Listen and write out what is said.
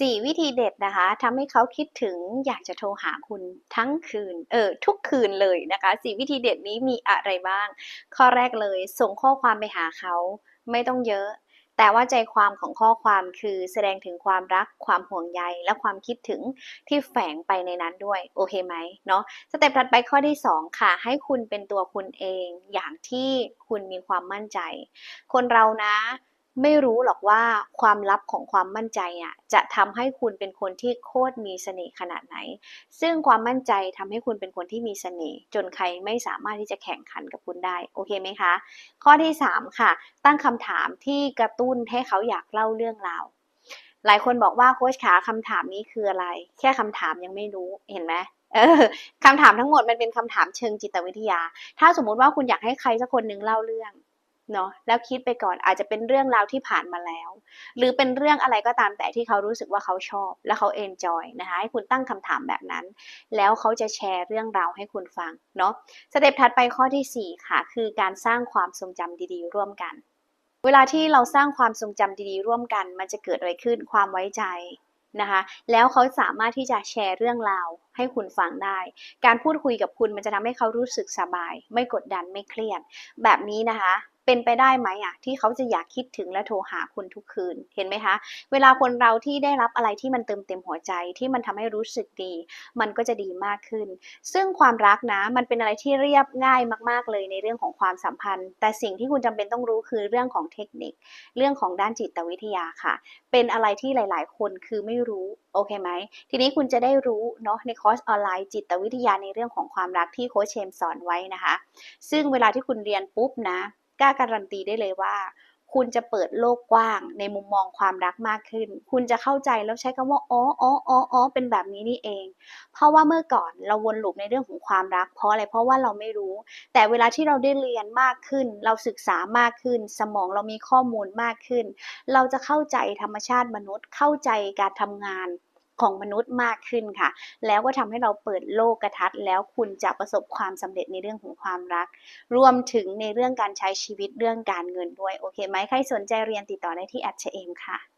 4 วิธีเด็ดนะคะทำให้เขาคิดถึงอยากจะโทรหาคุณทั้งคืน เออ ทุกคืนเลยนะคะ 4 วิธีเด็ดนี้มีอะไรบ้าง ข้อแรกเลย ส่งข้อความไปหาเขาไม่ต้องเยอะ แต่ว่าใจความของข้อความคือแสดงถึงความรัก ความห่วงใย และความคิดถึงที่แฝงไปในนั้นด้วย โอเคไหมเนาะ สเต็ปถัดไปข้อที่ 2 ค่ะ ให้คุณเป็นตัวคุณเอง อย่างที่คุณมีความมั่นใจ คนเรานะ ไม่รู้หรอกว่าความลับของความมั่นใจอะจะทำให้คุณเป็นคนที่โคตรมีเสน่ห์ขนาดไหน ซึ่งความมั่นใจทำให้คุณเป็นคนที่มีเสน่ห์จนใครไม่สามารถที่จะแข่งขันกับคุณได้ โอเคไหมคะ ข้อที่ 3 ค่ะ ตั้งคำถามที่กระตุ้นให้เขาอยากเล่าเรื่องราวหลายคนบอกว่าโค้ชขาคำถามนี้คืออะไร แค่คำถามยังไม่รู้เห็นไหมเออคำถามทั้งหมดมันเป็นคำถามเชิงจิตวิทยา ถ้าสมมุติว่าคุณอยากให้ใครสักคนหนึ่งเล่าเรื่อง เนาะแล้วคิดไปก่อนอาจจะเป็นเรื่องราวที่ผ่านมาแล้ว หรือเป็นเรื่องอะไรก็ตามแต่ที่เขารู้สึกว่าเขาชอบ และเขาเอนจอยนะคะให้คุณตั้งคำถามแบบนั้น แล้วเขาจะแชร์เรื่องราวให้คุณฟังเนาะสเต็ปถัดไปข้อที่ 4 ค่ะ คือการสร้างความทรงจำดีๆ ร่วมกัน เวลาที่เราสร้างความทรงจำดีๆ ร่วมกัน มันจะเกิดอะไรขึ้นความไว้ใจนะคะแล้วเขาสามารถที่จะแชร์เรื่องราวให้คุณฟังได้ การพูดคุยกับคุณมันจะทำให้เขารู้สึกสบาย ไม่กดดันไม่เครียด แบบนี้นะคะ เป็นไปได้ไหมอะที่เขาจะอยากคิดถึงและโทรหาคุณทุกคืนเห็นไหมคะ เวลาคนเราที่ได้รับอะไรที่มันเติมเต็มหัวใจที่มันทำให้รู้สึกดี มันก็จะดีมากขึ้น ซึ่งความรักนะมันเป็นอะไรที่เรียบง่ายมาก ๆ เลยในเรื่องของความสัมพันธ์ แต่สิ่งที่คุณจำเป็นต้องรู้คือเรื่องของเทคนิค เรื่องของด้านจิตวิทยาค่ะ เป็นอะไรที่หลาย ๆ คนคือไม่รู้โอเคไหมทีนี้คุณจะได้รู้เนาะในคอร์สออนไลน์จิตวิทยาในเรื่องของความรักที่โค้ชเชมสอนไว้นะคะ ซึ่งเวลาที่คุณเรียนปุ๊บนะ กล้าการันตีได้เลยว่า คุณจะเปิดโลกกว้างในมุมมองความรักมากขึ้น คุณจะเข้าใจแล้วใช้คำว่าอ๋ออ๋ออ๋อเป็นแบบนี้นี่เอง เพราะว่าเมื่อก่อนเราวนลูปในเรื่องของความรัก เพราะอะไรเพราะว่าเราไม่รู้ แต่เวลาที่เราได้เรียนมากขึ้น เราศึกษามากขึ้น สมองเรามีข้อมูลมากขึ้น เราจะเข้าใจธรรมชาติมนุษย์เข้าใจการทำงาน ของมนุษย์มากขึ้นค่ะ แล้วก็ทำให้เราเปิดโลกกระทัดแล้วคุณจะประสบความสำเร็จในเรื่องของความรัก รวมถึงในเรื่องการใช้ชีวิตเรื่องการเงินด้วย โอเคไหมใครสนใจเรียนติดต่อได้ที่แอดเชเอมค่ะ